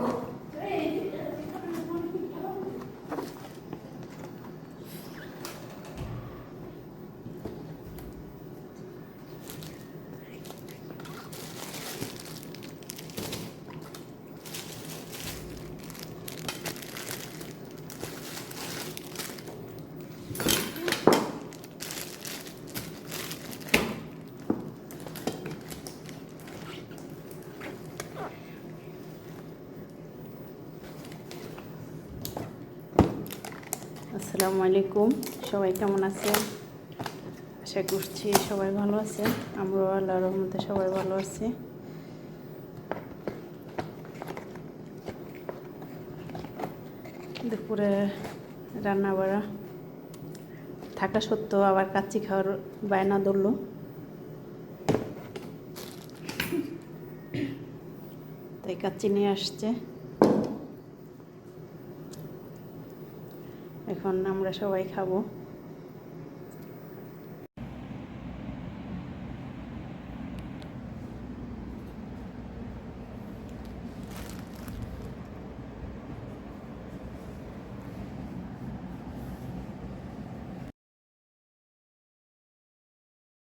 you. আসসালামু আলাইকুম। সবাই কেমন আছেন? আশা করছি সবাই ভালো আছে আমরাও আল্লাহর রহমতে সবাই ভালো আছি। দুপুরে রান্না বাড়া থাকা সত্ত্বেও আবার কাচ্চি খাওয়ার বায়না ধরলো। তাই কাচ্চি নিয়ে আসছে। এখন আমরা সবাই খাব।